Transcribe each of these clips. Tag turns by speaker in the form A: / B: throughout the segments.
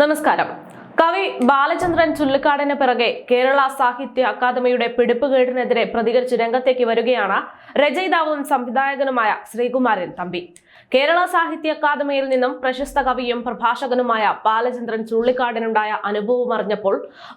A: നമസ്കാരം. കവി ബാലചന്ദ്രൻ ചുള്ളിക്കാടിന് പിറകെ കേരള സാഹിത്യ അക്കാദമിയുടെ പിടിപ്പുകേടിനെതിരെ പ്രതികരിച്ച് രംഗത്തേക്ക് വരികയാണ് രചയിതാവും സംവിധായകനുമായ ശ്രീകുമാരൻ തമ്പി. കേരള സാഹിത്യ അക്കാദമിയിൽ നിന്നും പ്രശസ്ത കവിയും പ്രഭാഷകനുമായ ബാലചന്ദ്രൻ ചുള്ളിക്കാടിനുണ്ടായ അനുഭവം അറിഞ്ഞപ്പോൾ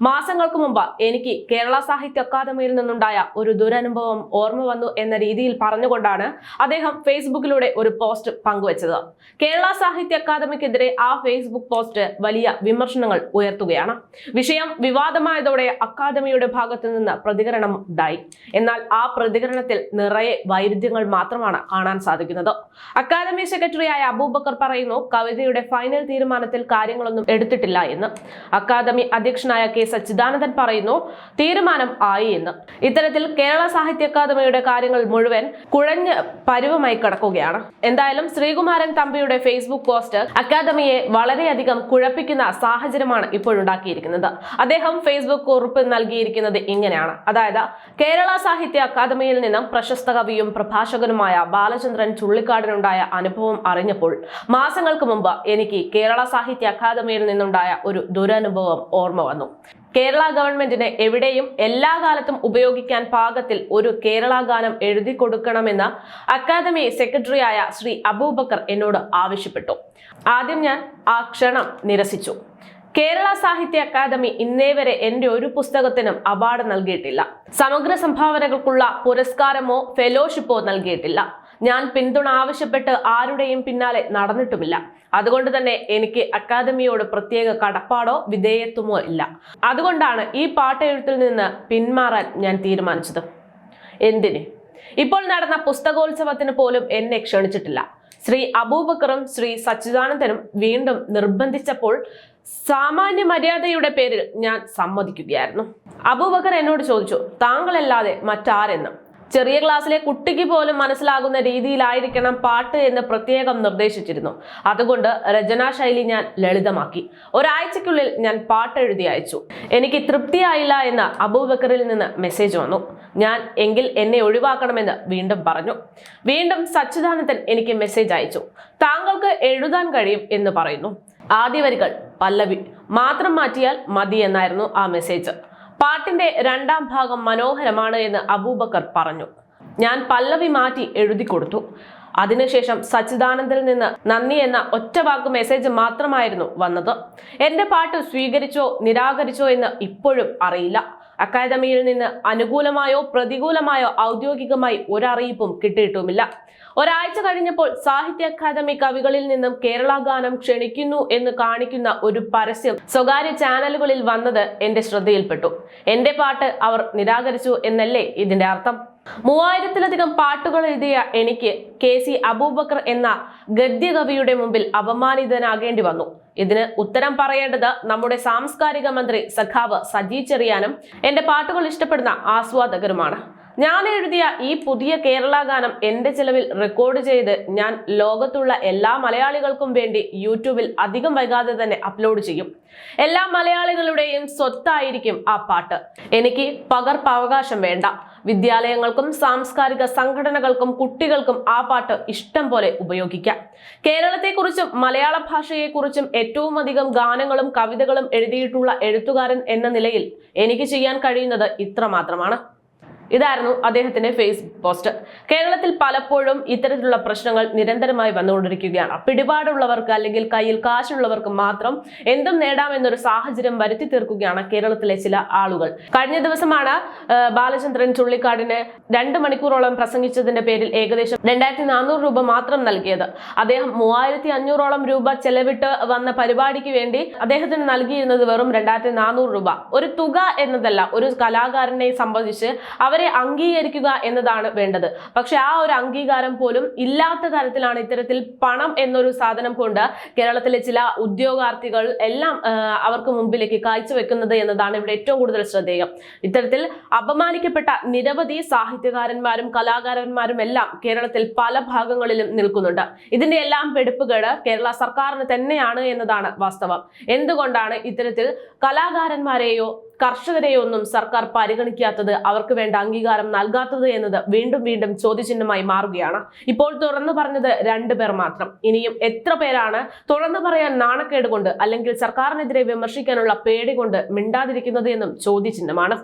A: മാസങ്ങൾക്ക് മുമ്പ് എനിക്ക് കേരള സാഹിത്യ അക്കാദമിയിൽ നിന്നുണ്ടായ ഒരു ദുരനുഭവം ഓർമ്മ വന്നു എന്ന രീതിയിൽ പറഞ്ഞുകൊണ്ടാണ് അദ്ദേഹം ഫേസ്ബുക്കിലൂടെ ഒരു പോസ്റ്റ് പങ്കുവച്ചത്. കേരള സാഹിത്യ അക്കാദമിക്കെതിരെ ആ ഫേസ്ബുക്ക് പോസ്റ്റ് വലിയ വിമർശനങ്ങൾ ഉയർത്തുകയാണ്. വിഷയം വിവാദമായതോടെ അക്കാദമിയുടെ ഭാഗത്തു നിന്ന് പ്രതികരണം ഉണ്ടായി. എന്നാൽ ആ പ്രതികരണത്തിൽ നിറയെ വൈരുദ്ധ്യങ്ങൾ മാത്രമാണ് കാണാൻ സാധിക്കുന്നത്. അക്കാദമി സെക്രട്ടറിയായ അബൂബക്കർ പറയുന്നു കവിതയുടെ ഫൈനൽ തീരുമാനത്തിൽ കാര്യങ്ങളൊന്നും എടുത്തിട്ടില്ല എന്ന്. അക്കാദമി അധ്യക്ഷനായ കെ സച്ചിദാനന്ദൻ പറയുന്നു തീരുമാനം ആയി എന്ന്. ഇത്തരത്തിൽ കേരള സാഹിത്യ അക്കാദമിയുടെ കാര്യങ്ങൾ മുഴുവൻ കുഴഞ്ഞ് പരുവമായി കിടക്കുകയാണ്. എന്തായാലും ശ്രീകുമാരൻ തമ്പിയുടെ ഫേസ്ബുക്ക് പോസ്റ്റ് അക്കാദമിയെ വളരെയധികം കുഴപ്പിക്കുന്ന സാഹചര്യമാണ് ഇപ്പോഴുണ്ടാക്കിയിരിക്കുന്നത്. അദ്ദേഹം ഫേസ്ബുക്ക് കുറിപ്പ് നൽകിയിരിക്കുന്നത് ഇങ്ങനെയാണ്. അതായത് കേരള സാഹിത്യ അക്കാദമിയിൽ നിന്നും പ്രശസ്ത കവിയും പ്രഭാഷകനുമായ ബാലചന്ദ്രൻ ചുള്ളിക്കാടിനുണ്ടായ അനുഭവം അറിഞ്ഞപ്പോൾ മാസങ്ങൾക്ക് മുമ്പ് എനിക്ക് കേരള സാഹിത്യ അക്കാദമിയിൽ നിന്നുണ്ടായ ഒരു ദുരനുഭവം ഓർമ്മ വന്നു. കേരള ഗവൺമെന്റിന് എവിടെയും എല്ലാ കാലത്തും ഉപയോഗിക്കാൻ പാകത്തിൽ ഒരു കേരള ഗാനം എഴുതി കൊടുക്കണമെന്ന് അക്കാദമി സെക്രട്ടറിയായ ശ്രീ അബൂബക്കർ എന്നോട് ആവശ്യപ്പെട്ടു. ആദ്യം ഞാൻ ആ ക്ഷണം നിരസിച്ചു. കേരള സാഹിത്യ അക്കാദമി ഇന്നേ വരെ എന്റെ ഒരു പുസ്തകത്തിനും അവാർഡ് നൽകിയിട്ടില്ല. സമഗ്ര സംഭാവനകൾക്കുള്ള പുരസ്കാരമോ ഫെലോഷിപ്പോ നൽകിയിട്ടില്ല. ഞാൻ പിന്തുണ ആവശ്യപ്പെട്ട് ആരുടെയും പിന്നാലെ നടന്നിട്ടുമില്ല. അതുകൊണ്ട് തന്നെ എനിക്ക് അക്കാദമിയോട് പ്രത്യേക കടപ്പാടോ വിധേയത്വമോ ഇല്ല. അതുകൊണ്ടാണ് ഈ പാട്ടെഴുത്തിൽ നിന്ന് പിന്മാറാൻ ഞാൻ തീരുമാനിച്ചത്. എന്തിന്? ഇപ്പോൾ നടന്ന പുസ്തകോത്സവത്തിന് പോലും എന്നെ ക്ഷണിച്ചിട്ടില്ല. ശ്രീ അബൂബക്കറും ശ്രീ സച്ചിദാനന്ദനും വീണ്ടും നിർബന്ധിച്ചപ്പോൾ സാമാന്യ മര്യാദയുടെ പേരിൽ ഞാൻ സമ്മതിക്കുകയായിരുന്നു. അബൂബക്കർ എന്നോട് ചോദിച്ചു താങ്കളല്ലാതെ മറ്റാരെന്ന്? ചെറിയ ക്ലാസ്സിലെ കുട്ടിക്ക് പോലും മനസ്സിലാകുന്ന രീതിയിലായിരിക്കണം പാട്ട് എന്ന് പ്രത്യേകം നിർദ്ദേശിച്ചിരുന്നു. അതുകൊണ്ട് രചനാ ശൈലി ഞാൻ ലളിതമാക്കി. ഒരാഴ്ചക്കുള്ളിൽ ഞാൻ പാട്ട് എഴുതി അയച്ചു. എനിക്ക് തൃപ്തിയായില്ല എന്ന് അബൂബക്കറിൽ നിന്ന് മെസ്സേജ് വന്നു. ഞാൻ എങ്കിൽ എന്നെ ഒഴിവാക്കണമെന്ന് വീണ്ടും പറഞ്ഞു. വീണ്ടും സച്ചിദാനന്ദൻ എനിക്ക് മെസ്സേജ് അയച്ചു. താങ്കൾക്ക് എഴുതാൻ കഴിയും എന്ന് പറയുന്നു. ആദ്യ വരികൾ പല്ലവി. മാത്രം മാറ്റിയാൽ മതി എന്നായിരുന്നു ആ മെസ്സേജ്. പാട്ടിന്റെ രണ്ടാം ഭാഗം മനോഹരമാണ് എന്ന് അബൂബക്കർ പറഞ്ഞു. ഞാൻ പല്ലവി മാറ്റി എഴുതി കൊടുത്തു. അതിനുശേഷം സച്ചിദാനന്ദിൽ നിന്ന് നന്ദി എന്ന ഒറ്റ വാക്ക് മെസ്സേജ് മാത്രമായിരുന്നു വന്നത്. എന്റെ പാട്ട് സ്വീകരിച്ചോ നിരാകരിച്ചോ എന്ന് ഇപ്പോഴും അറിയില്ല. അക്കാദമിയിൽ നിന്ന് അനുകൂലമായോ പ്രതികൂലമായോ ഔദ്യോഗികമായി ഒരറിയിപ്പും കിട്ടിയിട്ടുമില്ല. ഒരാഴ്ച കഴിഞ്ഞപ്പോൾ സാഹിത്യ അക്കാദമി കവികളിൽ നിന്നും കേരള ഗാനം ക്ഷണിക്കുന്നു എന്ന് കാണിക്കുന്ന ഒരു പരസ്യം സ്വകാര്യ ചാനലുകളിൽ വന്നത് എന്റെ ശ്രദ്ധയിൽപ്പെട്ടു. എന്റെ പാട്ട് അവർ നിരാകരിച്ചു എന്നല്ലേ ഇതിന്റെ അർത്ഥം? മൂവായിരത്തിലധികം പാട്ടുകൾ എഴുതിയ എനിക്ക് കെ സി അബൂബക്കർ എന്ന ഗദ്യകവിയുടെ മുമ്പിൽ അപമാനിതനാകേണ്ടി വന്നു. ഇതിന് ഉത്തരം പറയേണ്ടത് നമ്മുടെ സാംസ്കാരിക മന്ത്രി സഖാവ് സജി ചെറിയാനും എന്റെ പാട്ടുകൾ ഇഷ്ടപ്പെടുന്ന ആസ്വാദകരുമാണ്. ഞാൻ എഴുതിയ ഈ പുതിയ കേരള ഗാനം എന്റെ ചിലവിൽ റെക്കോർഡ് ചെയ്ത് ഞാൻ ലോകത്തുള്ള എല്ലാ മലയാളികൾക്കും വേണ്ടി യൂട്യൂബിൽ അധികം വൈകാതെ തന്നെ അപ്ലോഡ് ചെയ്യും. എല്ലാ മലയാളികളുടെയും സ്വത്തായിരിക്കും ആ പാട്ട്. എനിക്ക് പകർപ്പവകാശം വേണ്ട. വിദ്യാലയങ്ങൾക്കും സാംസ്കാരിക സംഘടനകൾക്കും കുട്ടികൾക്കും ആ പാട്ട് ഇഷ്ടം പോലെ ഉപയോഗിക്കാം. കേരളത്തെക്കുറിച്ചും മലയാള ഭാഷയെക്കുറിച്ചും ഏറ്റവും അധികം ഗാനങ്ങളും കവിതകളും എഴുതിയിട്ടുള്ള എഴുത്തുകാരൻ എന്ന നിലയിൽ എനിക്ക് ചെയ്യാൻ കഴിയുന്നത് ഇത്ര മാത്രമാണ് ഇതായിരുന്നു അദ്ദേഹത്തിന്റെ ഫേസ്ബുക്ക് പോസ്റ്റ്. കേരളത്തിൽ പലപ്പോഴും ഇത്തരത്തിലുള്ള പ്രശ്നങ്ങൾ നിരന്തരമായി വന്നുകൊണ്ടിരിക്കുകയാണ്. പിടിപാടുള്ളവർക്ക് അല്ലെങ്കിൽ കയ്യിൽ കാശുള്ളവർക്ക് മാത്രം എന്തും നേടാമെന്നൊരു സാഹചര്യം വരുത്തി തീർക്കുകയാണ് കേരളത്തിലെ ചില ആളുകൾ. കഴിഞ്ഞ ദിവസമാണ് ബാലചന്ദ്രൻ ചുള്ളിക്കാടിന് രണ്ട് മണിക്കൂറോളം പ്രസംഗിച്ചതിന്റെ പേരിൽ ഏകദേശം രണ്ടായിരത്തി നാനൂറ് രൂപ മാത്രം നൽകിയത്. അദ്ദേഹം മൂവായിരത്തി അഞ്ഞൂറോളം രൂപ ചെലവിട്ട് വന്ന പരിപാടിക്ക് വേണ്ടി അദ്ദേഹത്തിന് നൽകിയിരുന്നത് വെറും രണ്ടായിരത്തി നാനൂറ് രൂപ. ഒരു തുക എന്നതല്ല ഒരു കലാകാരനെ സംബന്ധിച്ച് അവരെ അംഗീകരിക്കുക എന്നതാണ് വേണ്ടത്. പക്ഷെ ആ ഒരു അംഗീകാരം പോലും ഇല്ലാത്ത തരത്തിലാണ് ഇത്തരത്തിൽ പണം എന്നൊരു സാധനം കൊണ്ട് കേരളത്തിലെ ചില ഉദ്യോഗാർത്ഥികൾ എല്ലാം അവർക്ക് മുമ്പിലേക്ക് കാഴ്ചവെക്കുന്നത് എന്നതാണ് ഇവിടെ ഏറ്റവും കൂടുതൽ ശ്രദ്ധേയം. ഇത്തരത്തിൽ അപമാനിക്കപ്പെട്ട നിരവധി സാഹിത്യകാരന്മാരും കലാകാരന്മാരും എല്ലാം കേരളത്തിൽ പല ഭാഗങ്ങളിലും നിൽക്കുന്നുണ്ട്. ഇതിന്റെ എല്ലാം പെടുപ്പുകേട് കേരള സർക്കാരിന് തന്നെയാണ് എന്നതാണ് വാസ്തവം. എന്തുകൊണ്ടാണ് ഇത്തരത്തിൽ കലാകാരന്മാരെയോ കർഷകരെയോ ഒന്നും സർക്കാർ പരിഗണിക്കാത്തത് അവർക്ക് വേണ്ട അംഗീകാരം നൽകാത്തത് എന്നത് വീണ്ടും വീണ്ടും ചോദ്യചിഹ്നമായി മാറുകയാണ്. ഇപ്പോൾ തുറന്നു പറഞ്ഞത് രണ്ടുപേർ മാത്രം. ഇനിയും എത്ര പേരാണ്? തുറന്നു പറയാൻ നാണക്കേട് കൊണ്ട് അല്ലെങ്കിൽ സർക്കാരിനെതിരെ വിമർശിക്കാനുള്ള പേടി കൊണ്ട് മിണ്ടാതിരിക്കുന്നത് എന്നും ചോദ്യചിഹ്നമാണ്.